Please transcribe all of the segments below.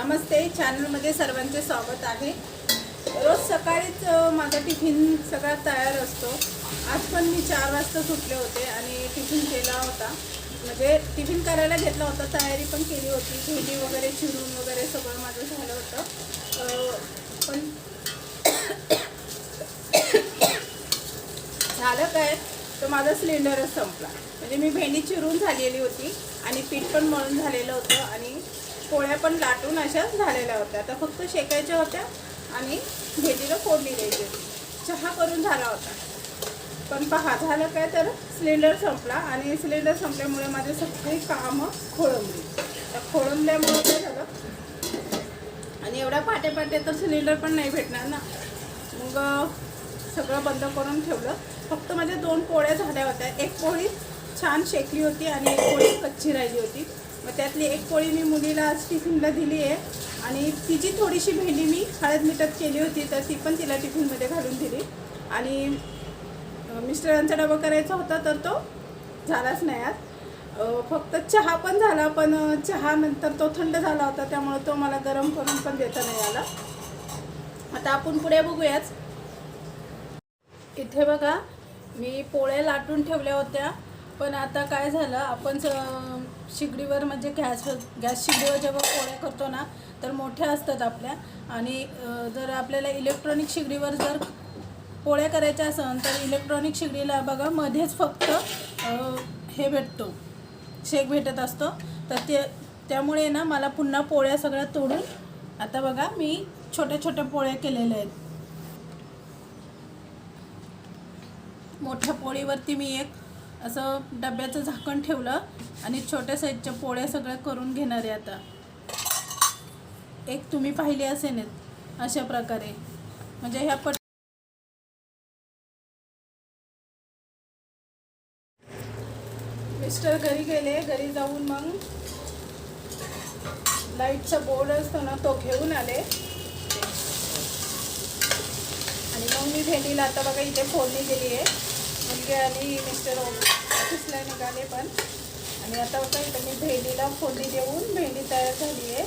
नमस्ते चॅनलमध्ये सर्वांचे स्वागत आहे. रोज सकाळीच माझा टिफिन सगळा तयार असतो. आज पण मी चार वाजता सुटले होते आणि टिफिन केला होता. म्हणजे टिफिन करायला घेतला होता तयारी पण केली होती. भेंडी वगैरे चिरून वगैरे सगळं माझं झालं होतं. पण झालं काय? तर माझा सिलेंडरच संपला. म्हणजे मी भेंडी चिरून झालेली होती आणि पीठ पण मळून झालेलं होतं आणि पोळ्या पण लाटून अशाच झालेल्या होत्या. आता फक्त शेकायच्या होत्या आणि भेटीला फोडणी द्यायची होती. चहा करून झाला होता. पण पहा झालं काय तर सिलेंडर संपला आणि सिलेंडर संपल्यामुळे माझे सगळी कामं खोळंबली. तर खोळंबल्यामुळे काय झालं? आणि एवढ्या पाटे पाटे तर सिलेंडर पण नाही भेटणार ना. मग सगळं बंद करून ठेवलं. फक्त माझ्या दोन पोळ्या झाल्या होत्या. एक पोळी छान शेकली होती आणि एक पोळी कच्ची राहिली होती. मग त्यातली एक पोळी मी मुलीला आज टिफिनला दिली आहे. आणि तिची थोडीशी भेंडी मी हळद मिठात केली होती तर ती पण तिला टिफिनमध्ये घालून दिली. आणि मिस्टरांचा डबा करायचा होता तर तो झालाच नाही आज. फक्त चहा पण झाला पण चहा नंतर तो थंड झाला होता त्यामुळे तो मला गरम करून पण देता नाही आला. आता आपण पुढे बघूयाच इथे बघा मी पोळ्या लाटून ठेवल्या होत्या. पण आता काय झालं आपण स- शिगडीवर म्हणजे गॅस गॅस शिगडीवर जेव्हा पोळ्या करतो ना तर मोठ्या असतात आपल्या. आणि जर आपल्याला इलेक्ट्रॉनिक शिगडीवर जर पोळ्या करायच्या असेल तर इलेक्ट्रॉनिक शिगडीला बघा मध्येच फक्त हे भेटतो. शेक भेटत असतो. तर ते त्यामुळे ना मला पुन्हा पोळ्या सगळ्या तोडून आता बघा मी छोट्या छोट्या पोळ्या केलेल्या आहेत. मोठ्या पोळीवरती मी एक असं डब्याचं झाकण ठेवलं आणि छोट्या साईजच्या पोळ्या सगळ्या करून घेणार आहे आता. एक तुम्ही पाहिली असेल अशा प्रकारे. म्हणजे ह्या पट मिस्टर घरी गेले घरी जाऊन मग लाईटचा बोर्ड असतो ना तो घेऊन आले. आणि मग मी भेंडीला आता बघा इथे फोडणी दिली आहे. मुलगी आणि मिस्टर ऑफिसला निघाले पण. आणि आता बघा इथं मी भेंडीला फोडणी देऊन भेंडी तयार झाली आहे.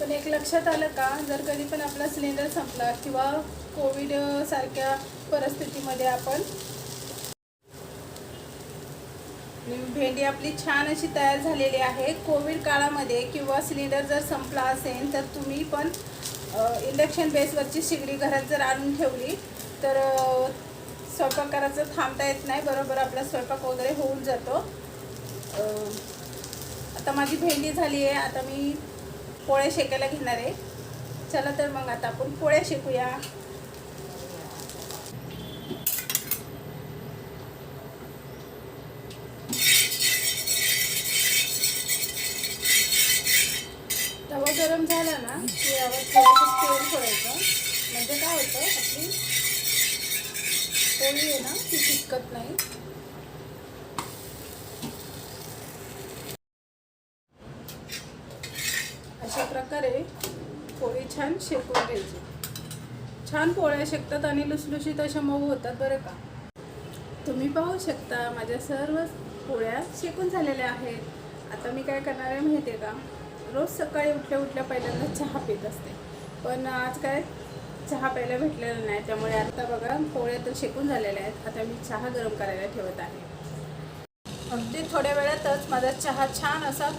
पण एक लक्षात आलं का जर कधी पण आपला सिलेंडर संपला किंवा कोविड सारख्या परिस्थितीमध्ये आपण भेंडी आपली छान अशी तयार झालेली आहे. कोविड काळामध्ये किंवा सिलेंडर जर संपला असेल तर तुम्ही पण इंडक्शन बेसवरची शिगडी घरात जर आणून ठेवली तर स्वयंपाक करायचं थांबता येत नाही. बरोबर आपला स्वयंपाक वगैरे होऊन जातो. आता माझी भेंडी झाली आहे. आता मी पोळ्या शेकायला घेणार आहे. चला तर मग आता आपण पोळ्या शेकूया. गरम झाला ना की यावर थोडंसं तेल सोडायचं. म्हणजे काय होतं आपली पोळी आहे ना ती चिटकत नाही. अशा प्रकारे पोळी छान शेकून घ्यायची. छान पोळ्या शेकतात आणि लुसलुशीत अशा मऊ होतात बरं का? तुम्ही पाहू शकता माझ्या सर्व पोळ्या शेकून झालेल्या आहेत. आता मी काय करणार आहे माहिती आहे का? रोज सकाळी उठल्या उठल्या पहिल्यांदा चहा पित असते. पण आज काय? चहा प्यायला भेटलेला नाही. त्यामुळे आता बघा पोळ्या तर शेकून झालेल्या आहेत. आता मी चहा गरम करायला ठेवत आहे. अगदी थोड्या वेळातच माझा चहा छान असा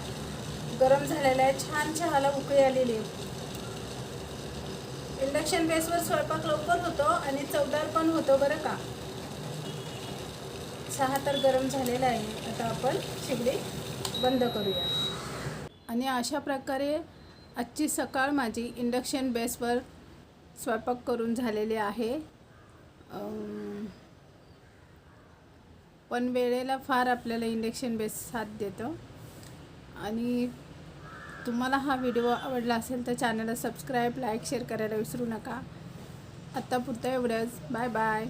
गरम झालेला आहे. छान चहाला उकळी आलेली. इंडक्शन बेसवर स्वयंपाक लवकर होतो आणि चवदार पण होतो बरं का? चहा तर गरम झालेला आहे. आता आपण शिगडी बंद करूया. आणि अशा प्रकारे आजची सकाळ माझी इंडक्शन बेसवर स्वयंपाक करून झालेली आहे. पण वेळेला फार आपल्याला इंडक्शन बेस साथ देतो. आणि तुम्हाला हा व्हिडिओ आवडला असेल तर चॅनलला सबस्क्राईब लाईक शेअर करायला विसरू नका. आत्ता पुरतं एवढंच. Bye bye.